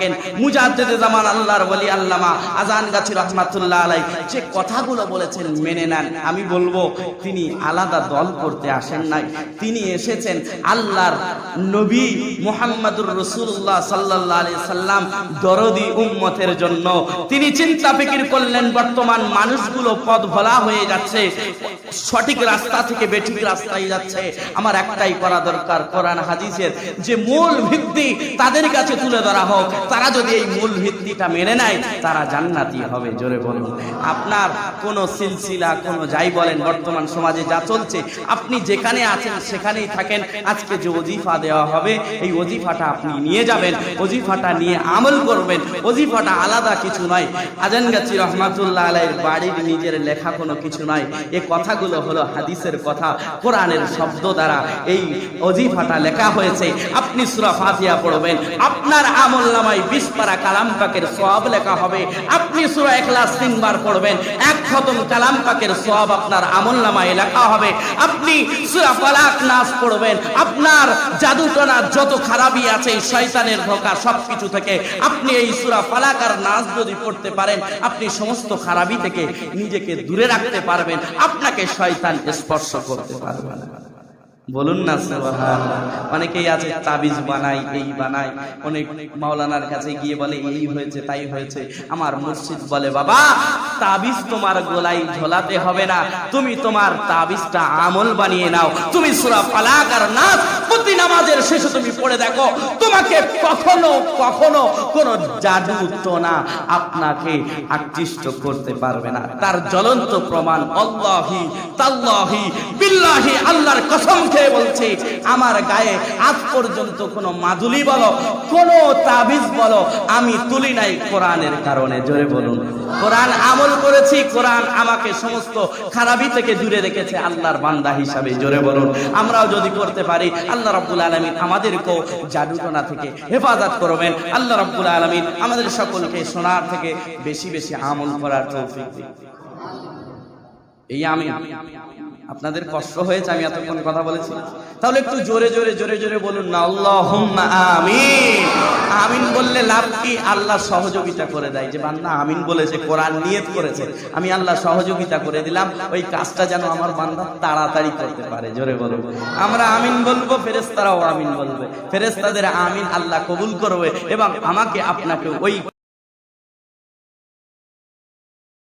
থাকেন। মুজাদ্দেদে জামান আল্লাহর বলি আল্লামা আজান গাছি রহমাতুল্লাহ আলাই যে কথাগুলো বলেছেন মেনে নেন। আমি বলব, তিনি আলাদা দল করতে আসেন নাই। তিনি এসেছেন আল্লাহর নবী মুহাম্মাদুর রসুল্লাহ সাল্লাহ আলি সাল্লাম দরদি উম্মতের জন্য। তিনি চিন্তা ফিকির করলেন, বর্তমান মানুষগুলো পথ ভোলা হয়ে যাচ্ছে, সঠিক রাস্তা থেকে বেঠিক রাস্তায় যাচ্ছে। আমার একটাই করা দরকার, কোরআন, হাদিসের যে মূল ভিত্তি তাদের কাছে তুলে ধরা হোক। তারা যদি এই মূল ভিত্তিটা মেনে নেয়, তারা জান্নাতি হবে, জোরে বলুন। আপনার কোন সিলসিলা, কোন যাই বলেন, বর্তমান সমাজে যা চলছে, আপনি যেখানে আছেন সেখানেই থাকেন। আজকে যে অজিফা দেওয়া হবে, এই অজিফাটা আপনি নিয়ে যাবেন অজিফাটা নিয়ে আমল করবেন অজিফাটা আলাদা কিছু নয়। আজান গাছি রহমাতুল্লাহ আলাইয়ের বাড়ির নিজের লেখা কোনো কিছু নয়। এ কথাগুলো হলো হাদিসের কথা, কোরআনের শব্দ দ্বারা এই অজিফাটা লেখা হয়েছে। আপনি সুরা ফাতিহা পড়বেন। আপনার আমল নামায় বিশ পারা কালাম পাকের সব লেখা হবে। আপনি সুরা এখলাস তিনবার পড়বেন। এক খতম কালাম পাকের সব আপনার আমল নামায় লেখা হবে। আপনি সুরা ফালাক নাচ পড়বেন। আপনার জাদুটনা যত খারাপই আছে, শয়তানের ধোকা সবকিছু থেকে আপনি এই সুরা ফালাক আর নাচ যদি পড়তে পারেন, আপনি সমস্ত খারাপি থেকে নিজেকে দূরে রাখতে পারবেন। আপনাকে শয়তান স্পর্শ করতে পারবে না। বলুন না, সুবহানাল্লাহ। অনেকেই আছে তাবিজ বানাই এই বানাই অনেক মাওলানার কাছে গিয়ে বলে, এই হয়েছে, তাই হয়েছে। আমার মুর্শিদ বলে, বাবা, তাবিজ তোমার গোলাই ঝোলাতে হবে না। তুমি তোমার তাবিজটা আমল বানিয়ে নাও। তুমি সূরা ফালাক আর নাস প্রতি নামাজের শেষে তুমি পড়ে দেখো। তোমাকে কখনো কখনো কোন জাদু টোনা আপনাকে আকৃষ্ট করতে পারবে না। তার জ্বলন্ত প্রমাণ, আল্লাহি আল্লাহর কসম খেয়ে বলছে, আমার গায়ে আজ পর্যন্ত কোনো মাদুলি বলো, কোনো তাবিজ বলো, আমি তুলি নাই কোরআনের কারণে। জোরে বলুন। কোরআন আমল করেছি, কোরআন আমাকে সমস্ত খারাপি থেকে দূরে রেখেছে আল্লাহর বান্দা হিসাবে। জোরে বলুন। আমরাও যদি করতে পারি, আল্লাহ রাব্বুল আলামিন আমাদেরকেও জাদুটনা থেকে হেফাজত করবেন। আল্লাহ রাব্বুল আমাদের সকলকে শোনার থেকে বেশি বেশি আমল করার তৌফিক এই আমি। আপনাদের কষ্ট হয়েছে, আমি এতক্ষণ কথা বলেছি। তাহলে একটু জোরে জোরে জোরে জোরে বলুন না, আল্লাহুম্মা আমিন। আমিন বললে লাভ কি? আল্লাহ সহযোগিতা করে দেয়। যে বান্দা আমিন বলেছে, কোরআন নিয়ত করেছে, আমি আল্লাহ সহযোগিতা করে দিলাম, ওই কাজটা যেন আমার বান্দা তাড়াতাড়ি করতে পারে। জোরে বলো আমরা আমিন বলব, ফেরেশতারাও আমিন বলবে। ফেরেশতাদের আমিন আল্লাহ কবুল করবে এবং আমাকে আপনাকে ওই